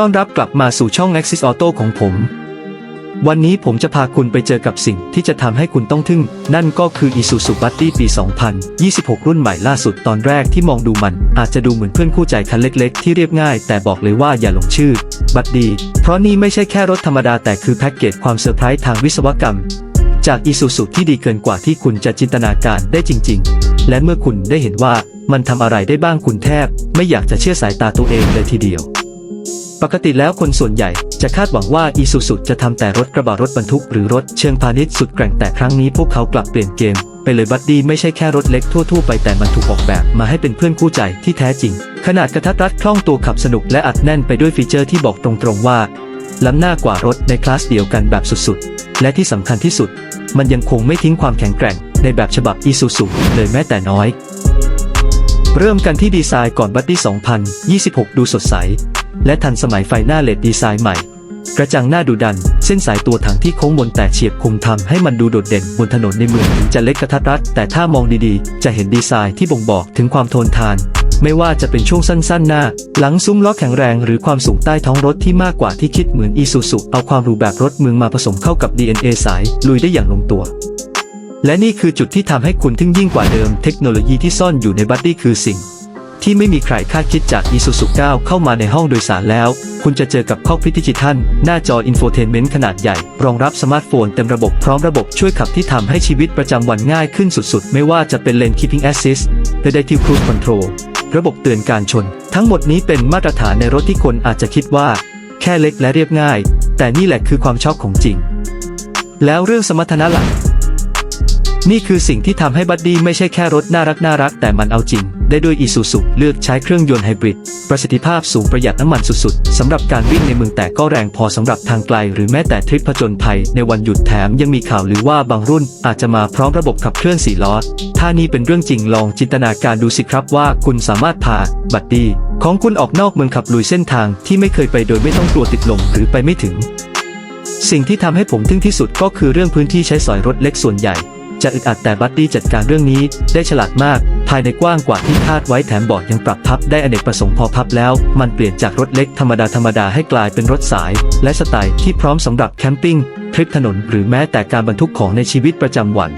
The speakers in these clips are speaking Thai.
ต้อนรับกลับมาสู่ช่อง Axis Auto ของผม วันนี้ผมจะพาคุณไปเจอกับสิ่งที่จะทำให้คุณต้องทึ่ง นั่นก็คือ Isuzu Buddy ปี 2026 รุ่นใหม่ล่าสุดตอนแรกที่มองดูมัน อาจจะดูเหมือนเพื่อนคู่ใจคันเล็กๆ ที่เรียบง่าย แต่บอกเลยว่าอย่าหลงชื่อ Buddy เพราะนี่ไม่ใช่แค่รถธรรมดาแต่คือแพ็กเกจความเซอร์ไพรส์ทางวิศวกรรม จาก Isuzu ที่ดีเกินกว่าที่คุณจะจินตนาการได้จริง ๆ และเมื่อคุณได้เห็นว่ามันทำอะไรได้บ้างคุณแทบ ไม่อยากจะเชื่อสายตาตัวเองเลยทีเดียว ปกติแล้วคนส่วนใหญ่จะคาดหวังว่า Isuzu จะทำแต่รถกระบะรถบรรทุกหรือรถเชิงพาณิชย์สุดแกร่งแต่ครั้งนี้พวกเขากลับเปลี่ยนเกมไปเลยบัดดี้ไม่ใช่แค่รถเล็กทั่วๆไปแต่มันถูกออกแบบมาให้เป็นเพื่อนคู่ใจที่แท้จริง ขนาดกระทัดรัดคล่องตัวขับสนุกและอัดแน่นไปด้วยฟีเจอร์ที่บอกตรงๆว่า ล้ำหน้ากว่ารถในคลาสเดียวกันแบบสุดๆ และที่สำคัญที่สุด มันยังคงไม่ทิ้งความแข็งแกร่ง ในแบบฉบับ Isuzu เลยแม้แต่น้อย เริ่มกันที่ดีไซน์ก่อนบัดดี้2026 ดูสดใส และทันสมัยไฟหน้าเลดดีไซน์ใหม่ กระจังหน้าดูดัน เส้นสายตัวถังที่โค้งมนแต่เฉียบคมทำให้มันดูโดดเด่นบนถนนในเมืองจะเล็กกระทัดรัด แต่ถ้ามองดีๆ จะเห็นดีไซน์ที่บ่งบอกถึงความทนทาน ไม่ว่าจะเป็นช่วงสั้นๆ หน้า หลังซุ้มล้อแข็งแรงหรือความสูงใต้ท้องรถที่มากกว่าที่คิดเหมือนอีซูซุเอาความรูแบบรถเมืองมาผสมเข้ากับ DNA สายลุยได้อย่างลงตัวและนี่คือจุดที่ทำให้คุณทึ่งยิ่งกว่าเดิม เทคโนโลยีที่ซ่อนอยู่ในบัดดี้คือสิ่ง ที่ไม่มีใครคาดคิดจาก Isuzu 9 เข้ามาในห้องโดยสารแล้ว คุณจะเจอกับข้อพิดิจิทัล หน้าจออินโฟเทนเมนต์ขนาดใหญ่ รองรับสมาร์ทโฟนเต็มระบบพร้อมระบบช่วยขับที่ทำให้ชีวิตประจำวันง่ายขึ้นสุดๆ ไม่ว่าจะเป็นเลน Keeping Assist Adaptive Cruise Control ระบบเตือนการชน ทั้งหมดนี้เป็นมาตรฐานในรถที่คนอาจจะคิดว่า แค่เล็กและเรียบง่าย แต่นี่แหละคือความชอบของจริง แล้วเรื่องสมรรถนะหลักนี่คือสิ่งที่ทำให้บัดดี้ไม่ใช่แค่รถน่ารักน่ารักแต่มันเอาจริง ได้ด้วย Isuzu เลือกใช้เครื่องยนต์ไฮบริด ประสิทธิภาพสูงประหยัดน้ำมันสุดๆสำหรับการวิ่งในเมืองแต่ก็แรงพอสำหรับทางไกล หรือแม้แต่ทริปผจญภัยในวันหยุดแถมยังมีข่าวหรือว่าบางรุ่นอาจจะมาพร้อมระบบขับเคลื่อน4ล้อ ถ้านี่เป็นเรื่องจริงลองจินตนาการดูสิครับว่าคุณสามารถพาบัดดี้ของคุณออกนอกเมืองขับลุยเส้นทางที่ไม่เคยไปโดยไม่ต้องกลัวติดลมหรือไปไม่ถึง สิ่งที่ทำให้ผมทึ่งที่สุดก็คือเรื่องพื้นที่ใช้สอยรถเล็กส่วนใหญ่ จะอึดอัดแต่บัตตี้จัดการเรื่องนี้ได้ฉลาดมาก ภายในกว้างกว่าที่คาดไว้แถมเบาะยังปรับพับได้อเนกประสงค์พอพับแล้ว มันเปลี่ยนจากรถเล็กธรรมดาธรรมดาให้กลายเป็นรถสาย และสไตล์ที่พร้อมสำหรับแคมปิ้งทริปถนนหรือแม้แต่การบรรทุกของในชีวิตประจำวัน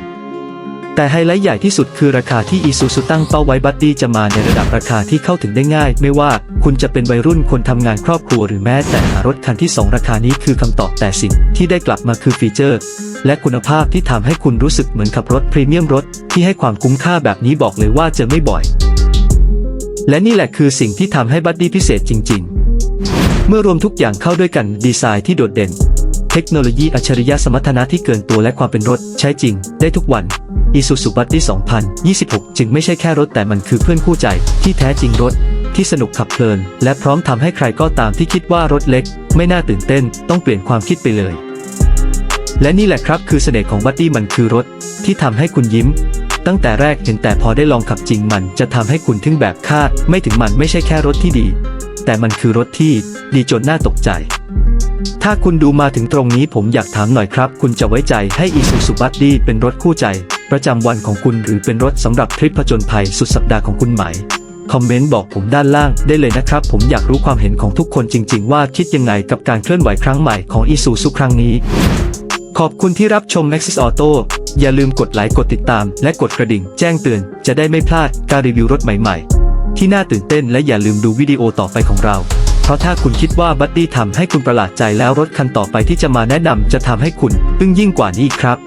แต่ไฮไลท์ใหญ่ที่สุดคือราคาที่ Isuzu ตั้งเป้าไว้บัดดี้จะมาในระดับราคาที่เข้าถึงได้ง่าย ไม่ว่าคุณจะเป็นวัยรุ่นคนทำงานครอบครัวหรือแม้แต่หารถคันที่ 2 ราคานี้คือคำตอบแต่สิ่งที่ได้กลับมาคือฟีเจอร์ และคุณภาพที่ทำให้คุณรู้สึกเหมือนขับรถพรีเมียมรถ ที่ให้ความคุ้มค่าแบบนี้บอกเลยว่าเจอไม่บ่อย และนี่แหละคือสิ่งที่ทำให้บัดดี้พิเศษจริง ๆ เมื่อรวมทุกอย่างเข้าด้วยกันดีไซน์ที่โดดเด่น เทคโนโลยีอัจฉริยะสมรรถนะที่เกินตัวและความเป็นรถใช้จริง ได้ทุกวัน Isuzu Buddy 2026 จึงไม่ใช่แค่รถแต่มันคือเพื่อนคู่ใจ ที่แท้จริงรถ ที่สนุกขับเพลิน และพร้อมทำให้ใครก็ตามที่คิดว่ารถเล็ก ไม่น่าตื่นเต้น ต้องเปลี่ยนความคิดไปเลย และนี่แหละครับคือเสน่ห์ของบัดดี้มันคือรถ ที่ทำให้คุณยิ้ม ตั้งแต่แรกเห็นแต่พอได้ลองขับจริงมัน จะทำให้คุณทึ่งแบบคาด ไม่ถึงมันไม่ใช่แค่รถที่ดี แต่มันคือรถที่ ดีจนน่าตกใจถ้าคุณดูมาถึงตรงนี้ผมอยากถามหน่อยครับ คุณจะไว้ใจให้ Isuzu Buddy เป็นรถคู่ใจ ประจำวันของคุณหรือเป็นรถสำหรับทริปผจญภัยสุดสัปดาห์ของคุณไหม คอมเมนต์บอกผมด้านล่างได้เลยนะครับ ผมอยากรู้ความเห็นของทุกคนจริง ๆ ว่าคิดยังไงกับการเคลื่อนไหวครั้งใหม่ของ Isuzu ครั้งนี้ ขอบคุณที่รับชม Maxis Auto อย่าลืมกดไลค์กดติดตาม และกดกระดิ่ง แจ้งเตือน จะได้ไม่พลาดการรีวิวรถใหม่ ๆ ที่น่าตื่นเต้นและอย่าลืมดูวิดีโอต่อไปของเราเพราะถ้าคุณคิดว่าบัดดี้ทำให้คุณประหลาดใจแล้วรถคันต่อไปที่จะมาแนะนำจะทำให้คุณอึ้งยิ่งกว่านี้อีกครับ